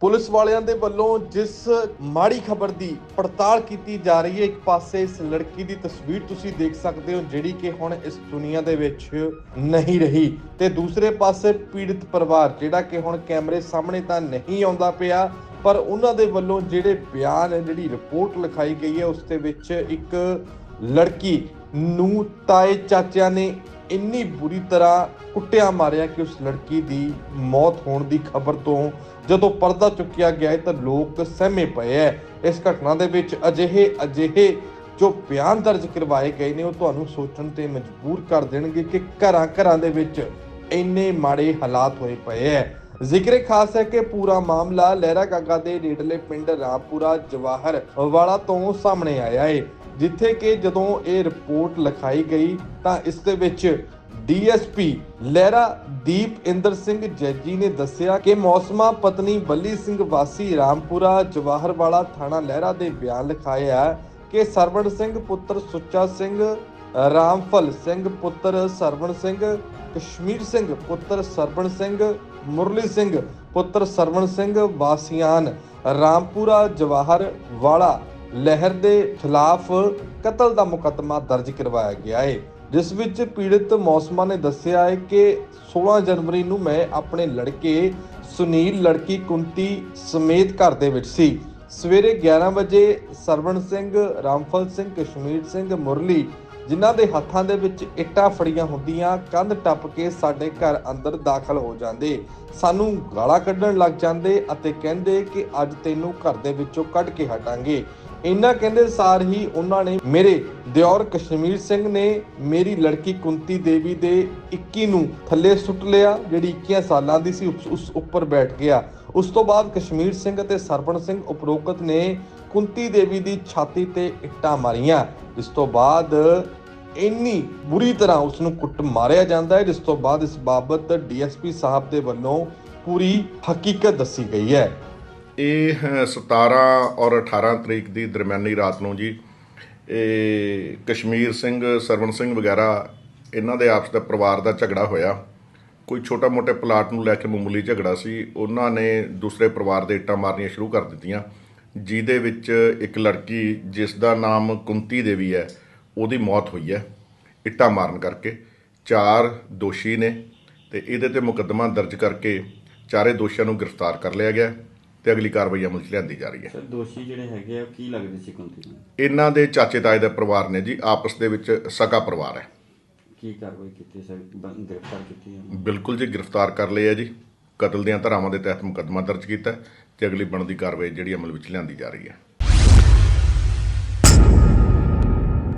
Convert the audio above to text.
Police ਵਾਲਿਆਂ ਦੇ ਵੱਲੋਂ ਜਿਸ ਮਾੜੀ ਖਬਰ ਦੀ ਪੜਤਾਲ ਕੀਤੀ ਜਾ ਰਹੀ ਹੈ, ਇੱਕ ਪਾਸੇ ਇਸ ਲੜਕੀ ਦੀ ਤਸਵੀਰ ਤੁਸੀਂ ਦੇਖ ਸਕਦੇ ਹੋ, ਜਿਹੜੀ ਕਿ ਹੁਣ ਇਸ ਦੁਨੀਆ ਦੇ ਵਿੱਚ ਨਹੀਂ ਰਹੀ। ਤੇ ਦੂਸਰੇ ਪਾਸੇ ਪੀੜਤ ਪਰਿਵਾਰ, ਜਿਹੜਾ ਕਿ ਹੁਣ ਕੈਮਰੇ ਸਾਹਮਣੇ ਤਾਂ ਨਹੀਂ ਆਉਂਦਾ ਪਿਆ, ਪਰ ਉਹਨਾਂ ਦੇ ਵੱਲੋਂ ਜਿਹੜੇ ਬਿਆਨ ਹੈ ਜਿਹੜੀ ਰਿਪੋਰਟ ਲਿਖਾਈ ਗਈ ਹੈ, ਉਸ ਦੇ ਵਿੱਚ ਇੱਕ ਲੜਕੀ ਨੂੰ ਤਾਏ ਚਾਚਿਆਂ ਨੇ ਇੰਨੀ ਬੁਰੀ ਤਰ੍ਹਾਂ ਕੁੱਟਿਆ ਮਾਰਿਆ ਕਿ ਉਸ ਲੜਕੀ ਦੀ ਮੌਤ ਹੋਣ ਦੀ ਖਬਰ ਤੋਂ ਜਦੋਂ ਪਰਦਾ ਚੁੱਕਿਆ ਗਿਆ ਤਾਂ ਲੋਕ ਸਹਿਮੇ ਪਏ ਐ। ਇਸ ਘਟਨਾ ਦੇ ਵਿੱਚ ਅਜਿਹੇ ਅਜਿਹੇ ਜੋ ਬਿਆਨ ਦਰਜ ਕਰਵਾਏ ਗਏ ਨੇ, ਉਹ ਤੁਹਾਨੂੰ ਸੋਚਣ ਤੇ ਮਜਬੂਰ ਕਰ ਦੇਣਗੇ ਕਿ ਘਰਾਂ ਘਰਾਂ ਦੇ ਵਿੱਚ ਇੰਨੇ ਮਾੜੇ ਹਾਲਾਤ ਹੋਏ ਪਏ ਐ। ਜ਼ਿਕਰ ਖਾਸ ਹੈ ਕਿ ਪੂਰਾ ਮਾਮਲਾ ਲਹਿਰਾ ਗਾਗਾ ਦੇ ਨੇੜਲੇ ਪਿੰਡ ਰਾਮਪੁਰਾ ਜਵਾਹਰ ਵਾਲਾ ਤੋਂ ਸਾਹਮਣੇ ਆਇਆ ਏ। ਜਿੱਥੇ ਕਿ ਜਦੋਂ ਇਹ ਰਿਪੋਰਟ ਲਿਖਾਈ ਗਈ ਤਾਂ ਇਸ ਦੇ ਵਿੱਚ ਡੀਐਸਪੀ ਲਹਿਰਾ ਦੀਪ ਇੰਦਰ ਸਿੰਘ ਜੱਜੀ ਨੇ ਦੱਸਿਆ ਕਿ ਮੌਸਮਾ ਪਤਨੀ ਬੱਲੀ ਸਿੰਘ ਵਾਸੀ ਰਾਮਪੁਰਾ ਜਵਾਹਰ ਵਾਲਾ ਥਾਣਾ ਲਹਿਰਾ ਦੇ ਬਿਆਨ ਲਿਖਾਇਆ ਕਿ ਸਰਵਣ ਸਿੰਘ ਪੁੱਤਰ ਸੁੱਚਾ ਸਿੰਘ, ਰਾਮਫਲ ਸਿੰਘ ਪੁੱਤਰ ਸਰਵਣ ਸਿੰਘ, ਕਸ਼ਮੀਰ ਸਿੰਘ ਪੁੱਤਰ ਸਰਵਣ ਸਿੰਘ, ਮੁਰਲੀ ਸਿੰਘ ਪੁੱਤਰ ਸਰਵਣ ਸਿੰਘ ਵਾਸੀਆਂ ਰਾਮਪੁਰਾ ਜਵਾਹਰ ਵਾਲਾ ਲਹਿਰ ਦੇ ਖਿਲਾਫ ਕਤਲ ਦਾ ਮੁਕੱਦਮਾ ਦਰਜ ਕਰਵਾਇਆ ਗਿਆ ਹੈ, ਜਿਸ ਵਿੱਚ ਪੀੜਤ ਮੌਸਮਾ ਨੇ ਦੱਸਿਆ ਹੈ ਕਿ 16 ਜਨਵਰੀ ਨੂੰ ਮੈਂ ਆਪਣੇ ਲੜਕੇ ਸੁਨੀਲ, ਲੜਕੀ ਕੁੰਤੀ ਸਮੇਤ ਘਰ ਦੇ ਵਿੱਚ ਸੀ। ਸਵੇਰੇ 11 ਵਜੇ ਸਰਵਣ ਸਿੰਘ, ਰਾਮਫਲ ਸਿੰਘ ਕਸ਼ਮੀਰ ਸਿੰਘ, ਮੁਰਲੀ, ਜਿਨ੍ਹਾਂ ਦੇ ਹੱਥਾਂ ਦੇ ਵਿੱਚ ਇੱਟਾਂ ਫੜੀਆਂ ਹੁੰਦੀਆਂ, ਕੰਧ ਟੱਪ ਕੇ ਸਾਡੇ ਘਰ ਅੰਦਰ ਦਾਖਲ ਹੋ ਜਾਂਦੇ। ਸਾਨੂੰ ਗਾਲਾਂ ਕੱਢਣ ਲੱਗ ਜਾਂਦੇ ਅਤੇ ਕਹਿੰਦੇ ਕਿ ਅੱਜ ਤੈਨੂੰ ਘਰ ਦੇ ਵਿੱਚੋਂ ਕੱਢ ਕੇ ਹਟਾਂਗੇ। ਇੰਨਾ ਕਹਿੰਦੇ ਸਾਰ ਹੀ ਉਹਨਾਂ ਨੇ ਮੇਰੇ ਦਿਓਰ ਕਸ਼ਮੀਰ ਸਿੰਘ ਨੇ ਮੇਰੀ ਲੜਕੀ ਕੁੰਤੀ ਦੇਵੀ ਦੇ 21 ਨੂੰ ਥੱਲੇ ਸੁੱਟ ਲਿਆ, ਜਿਹੜੀ 21 ਸਾਲਾਂ ਦੀ ਸੀ, ਉਸ- ਉਸ ਉੱਪਰ ਬੈਠ ਗਿਆ। ਉਸ ਤੋਂ ਬਾਅਦ ਕਸ਼ਮੀਰ ਸਿੰਘ ਅਤੇ ਸਰਪਣ ਸਿੰਘ ਉਪਰੋਕਤ ਨੇ ਕੁੰਤੀ ਦੇਵੀ ਦੀ ਛਾਤੀ ਤੇ ਇੱਟਾਂ ਮਾਰੀਆਂ। ਇਸ ਤੋਂ ਬਾਅਦ ਇੰਨੀ ਬੁਰੀ ਤਰ੍ਹਾਂ ਉਸ ਨੂੰ ਕੁੱਟ ਮਾਰਿਆ ਜਾਂਦਾ ਹੈ, ਜਿਸ ਤੋਂ ਬਾਅਦ ਇਸ ਬਾਬਤ ਡੀਐਸਪੀ ਸਾਹਿਬ ਦੇ ਵੱਲੋਂ ਪੂਰੀ ਹਕੀਕਤ ਦੱਸੀ ਗਈ ਹੈ। ਇਹ ਅ, 17 ਔਰ 18 ਤਰੀਕ ਦੀ ਦਰਮਿਆਨੀ ਰਾਤ ਨੂੰ ਜੀ। ਇਹ ਕਸ਼ਮੀਰ ਸਿੰਘ ਸਰਵਣ ਸਿੰਘ ਵਗੈਰਾ ਇਹਨਾਂ ਦੇ ਆਪਸ ਦਾ ਪਰਿਵਾਰ ਦਾ ਝਗੜਾ ਹੋਇਆ। ਕੋਈ ਛੋਟਾ ਮੋਟੇ ਪਲਾਟ ਨੂੰ ਲੈ ਕੇ ਮਾਮੂਲੀ ਝਗੜਾ ਸੀ। ਉਹਨਾਂ ਨੇ ਦੂਸਰੇ ਪਰਿਵਾਰ ਦੇ ਇੱਟਾਂ ਮਾਰਨੀਆਂ ਸ਼ੁਰੂ ਕਰ ਦਿੱਤੀਆਂ। ਜਿਹਦੇ ਵਿੱਚ ਇੱਕ ਲੜਕੀ ਜਿਸ ਦਾ ਨਾਮ ਕੁੰਤੀ ਦੇਵੀ ਹੈ ਉਹਦੀ ਮੌਤ ਹੋਈ ਹੈ ਇੱਟਾਂ ਮਾਰਨ ਕਰਕੇ। ਚਾਰ ਦੋਸ਼ੀ ਨੇ ਤੇ ਇਹਦੇ ਤੇ ਮੁਕੱਦਮਾ ਦਰਜ ਕਰਕੇ ਚਾਰੇ ਦੋਸ਼ੀਆਂ ਨੂੰ ਗ੍ਰਿਫਤਾਰ ਕਰ ਲਿਆ ਗਿਆ। ਤੇ ਅਗਲੀ ਕਾਰਵਾਈ ਅਮਲ 'ਚ ਲਿਆਂਦੀ ਜਾ ਰਹੀ ਹੈ। ਸਰ ਦੋਸ਼ੀ ਜਿਹੜੇ ਹੈਗੇ ਆ ਕੀ ਲੱਗਦੇ ਸੀ ਕੁੰਤੀ ਨੂੰ? ਇਹਨਾਂ ਦੇ ਚਾਚੇ ਤਾਏ ਦਾ ਪਰਿਵਾਰ ਨੇ ਜੀ ਆਪਸ ਦੇ ਵਿੱਚ ਸਕਾ ਪਰਿਵਾਰ ਹੈ। ਕੀ ਕਾਰਵਾਈ ਕੀਤੀ ਸਰ? ਬ- ਗ੍ਰਿਫਤਾਰ ਕੀਤੀ ਹੈ? ਬਿਲਕੁਲ ਜੀ ਗ੍ਰਿਫਤਾਰ ਕਰ ਲਏ ਆ ਜੀ। ਕਤਲ ਦੀਆਂ ਧਾਰਾਵਾਂ ਦੇ ਤਹਿਤ ਮੁਕੱਦਮਾ ਦਰਜ ਕੀਤਾ ਹੈ ਤੇ ਅਗਲੀ ਬਣਦੀ ਕਾਰਵਾਈ ਜਿਹੜੀ ਅਮਲ ਵਿੱਚ ਲਿਆਂਦੀ ਜਾ ਰਹੀ ਹੈ।